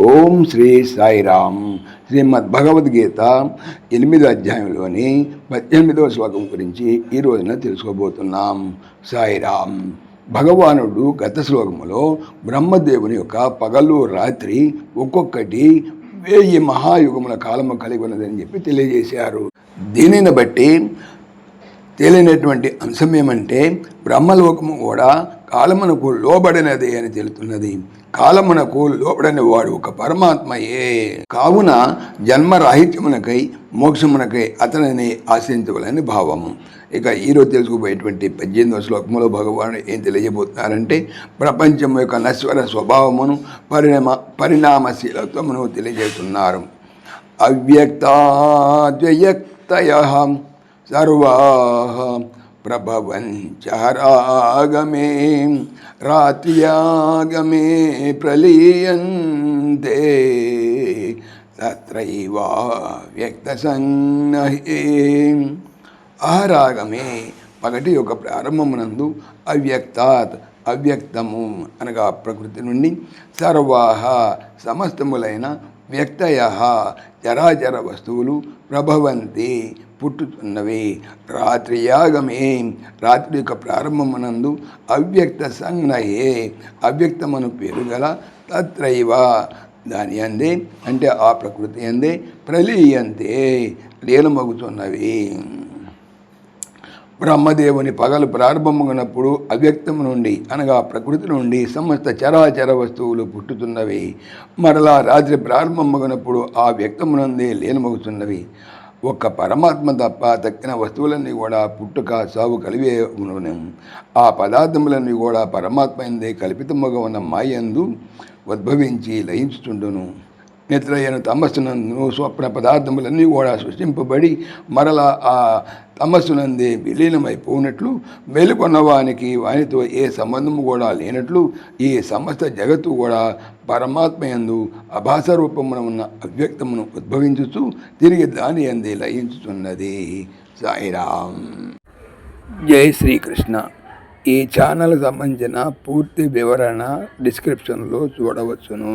ఓం శ్రీ సాయిరామ్. శ్రీమద్ భగవద్గీత ఎనిమిదో అధ్యాయంలోని పద్దెనిమిదవ శ్లోకం గురించి ఈ రోజున తెలుసుకోబోతున్నాం. సాయిరామ్. భగవానుడు గత శ్లోకములో బ్రహ్మదేవుని యొక్క పగలు రాత్రి ఒక్కొక్కటి వెయ్యి మహాయుగముల కాలము కలిగి ఉన్నదని చెప్పి తెలియజేశారు. దీనిని బట్టి తేలినటువంటి అంశం ఏమంటే బ్రహ్మలోకము కూడా కాలమునకు లోబడినది అని తెలుతున్నది. కాలమునకు లోబడని వాడు ఒక పరమాత్మయే. కావున జన్మరాహిత్యమునకై మోక్షమునకై అతనిని ఆశ్రయించవలని భావము. ఇక ఈరోజు తెలుసుకోబోయేటువంటి పద్దెనిమిదవ శ్లోకములో భగవాను ఏం తెలియజేయబోతున్నారంటే ప్రపంచం యొక్క నశ్వర స్వభావమును పరిణామ పరిణామశీలత్వమును తెలియజేస్తున్నారు. అవ్యక్తాద్వయక్తయ సర్వా ప్రభవంచారాగమే రాత్రియాగమే ప్రలీయంతే తత్రైవా వ్యక్తసన్నహే సంజ్ఞహే పగటి యొక్క ప్రారంభమునందు అవ్యక్తాత్ అవ్యక్తము అనగా ప్రకృతి నుండి సర్వాహ సమస్తములైన వ్యక్తయ చరాచర వస్తువులు ప్రభవంతి పుట్టుతున్నవి. రాత్రి యాగమే. రాత్రి యొక్క ప్రారంభమునందు అవ్యక్త సంజ్ఞయే. అవ్యక్తమను పేరు గల తత్రైవ. దాని అందే అంటే ఆ ప్రకృతి అందే ప్రలీయంతే. లీలమగుతున్నవి బ్రహ్మదేవుని పగలు ప్రారంభమగినప్పుడు అవ్యక్తము నుండి అనగా ప్రకృతి నుండి సమస్త చరాచర వస్తువులు పుట్టుతున్నవి. మరలా రాత్రి ప్రారంభమగినప్పుడు ఆ వ్యక్తమునందే లీనమగుతున్నవి. ఒక్క పరమాత్మ తప్ప తక్కిన వస్తువులన్నీ కూడా పుట్టుక సావు కలివే ఉన్నను. ఆ పదార్థములన్నీ కూడా పరమాత్మ ఎందే కల్పితముగా ఉన్న మాయందు ఉద్భవించి లయించుతుండును నిద్రయ్యను తమస్సునందు స్వప్న పదార్థములన్నీ కూడా సృష్టింపబడి మరలా ఆ తమస్సునందే విలీనమైపోయినట్లు మేలుకొన్నవానికి వానితో ఏ సంబంధము కూడా లేనట్లు ఈ సమస్త జగత్తు కూడా పరమాత్మయందు అభాస రూపమున ఉన్న అవ్యక్తమును ఉద్భవించుచు తిరిగి దాని అందే లయించుతున్నది సాయిరామ్. జై శ్రీకృష్ణ. ఈ ఛానల్ సంబంధించిన పూర్తి వివరణ డిస్క్రిప్షన్లో చూడవచ్చును.